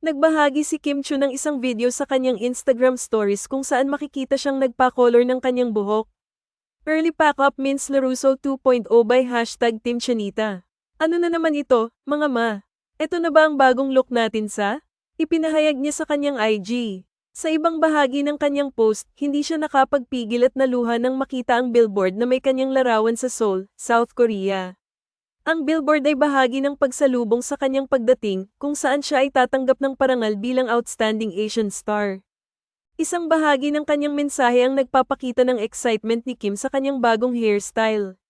Nagbahagi si Kim Chu ng isang video sa kanyang Instagram stories kung saan makikita siyang nagpa-color ng kanyang buhok. Early Pack Up means Larusso 2.0 by hashtag Team Chanita. Ano na naman ito, mga ma? Ito na ba ang bagong look natin sa? Ipinahayag niya sa kanyang IG. Sa ibang bahagi ng kanyang post, hindi siya nakapagpigil at naluha nang makita ang billboard na may kanyang larawan sa Seoul, South Korea. Ang billboard ay bahagi ng pagsalubong sa kanyang pagdating kung saan siya ay tatanggap ng parangal bilang Outstanding Asian Star. Isang bahagi ng kanyang mensahe ang nagpapakita ng excitement ni Kim sa kanyang bagong hairstyle.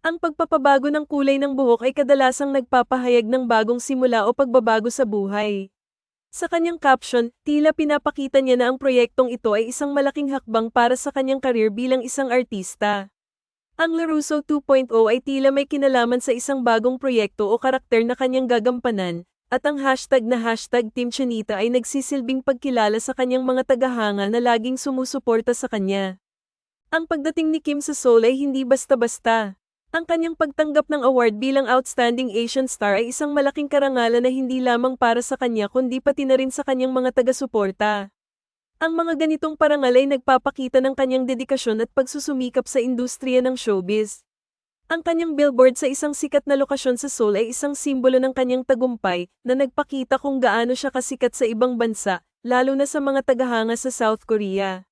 Ang pagpapabago ng kulay ng buhok ay kadalasang nagpapahayag ng bagong simula o pagbabago sa buhay. Sa kanyang caption, tila pinapakita niya na ang proyektong ito ay isang malaking hakbang para sa kanyang karir bilang isang artista. Ang Larusso 2.0 ay tila may kinalaman sa isang bagong proyekto o karakter na kanyang gagampanan, at ang hashtag na hashtag Team Chanita ay nagsisilbing pagkilala sa kanyang mga tagahanga na laging sumusuporta sa kanya. Ang pagdating ni Kim sa Seoul ay hindi basta-basta. Ang kanyang pagtanggap ng award bilang Outstanding Asian Star ay isang malaking karangalan na hindi lamang para sa kanya kundi pati na rin sa kanyang mga taga-suporta. Ang mga ganitong parangal ay nagpapakita ng kanyang dedikasyon at pagsusumikap sa industriya ng showbiz. Ang kanyang billboard sa isang sikat na lokasyon sa Seoul ay isang simbolo ng kanyang tagumpay na nagpakita kung gaano siya kasikat sa ibang bansa, lalo na sa mga tagahanga sa South Korea.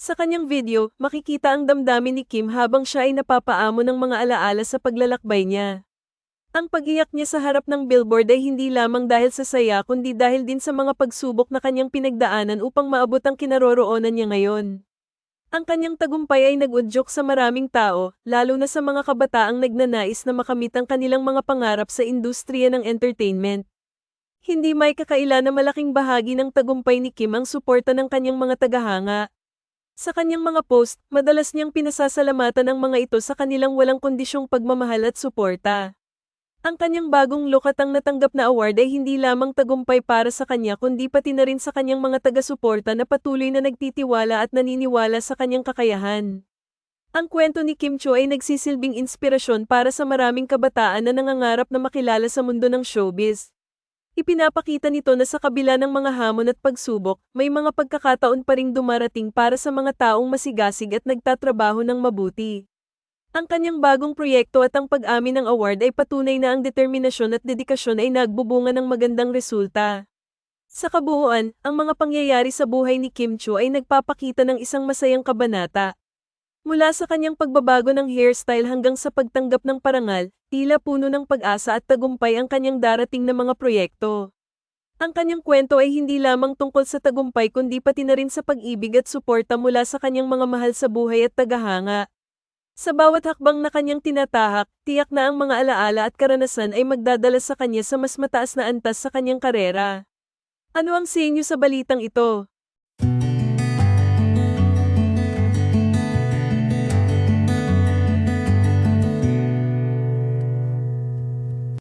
Sa kanyang video, makikita ang damdamin ni Kim habang siya ay napapaamo ng mga alaala sa paglalakbay niya. Ang pag-iyak niya sa harap ng billboard ay hindi lamang dahil sa saya kundi dahil din sa mga pagsubok na kanyang pinagdaanan upang maabot ang kinaroroonan niya ngayon. Ang kanyang tagumpay ay nag-udyok sa maraming tao, lalo na sa mga kabataang nagnanais na makamit ang kanilang mga pangarap sa industriya ng entertainment. Hindi may kakaila na malaking bahagi ng tagumpay ni Kim ang suporta ng kanyang mga tagahanga. Sa kanyang mga post, madalas niyang pinasasalamatan ang mga ito sa kanilang walang kondisyong pagmamahal at suporta. Ang kanyang bagong look at ang natanggap na award ay hindi lamang tagumpay para sa kanya kundi pati na rin sa kanyang mga taga-suporta na patuloy na nagtitiwala at naniniwala sa kanyang kakayahan. Ang kwento ni Kim Cho ay nagsisilbing inspirasyon para sa maraming kabataan na nangangarap na makilala sa mundo ng showbiz. Ipinapakita nito na sa kabila ng mga hamon at pagsubok, may mga pagkakataon pa ring dumarating para sa mga taong masigasig at nagtatrabaho ng mabuti. Ang kanyang bagong proyekto at ang pag-amin ng award ay patunay na ang determinasyon at dedikasyon ay nagbubunga ng magandang resulta. Sa kabuuan, ang mga pangyayari sa buhay ni Kim Cho ay nagpapakita ng isang masayang kabanata. Mula sa kanyang pagbabago ng hairstyle hanggang sa pagtanggap ng parangal, tila puno ng pag-asa at tagumpay ang kanyang darating na mga proyekto. Ang kanyang kwento ay hindi lamang tungkol sa tagumpay kundi pati na rin sa pag-ibig at suporta mula sa kanyang mga mahal sa buhay at tagahanga. Sa bawat hakbang na kanyang tinatahak, tiyak na ang mga alaala at karanasan ay magdadala sa kanya sa mas mataas na antas sa kanyang karera. Ano ang sa inyo sa balitang ito?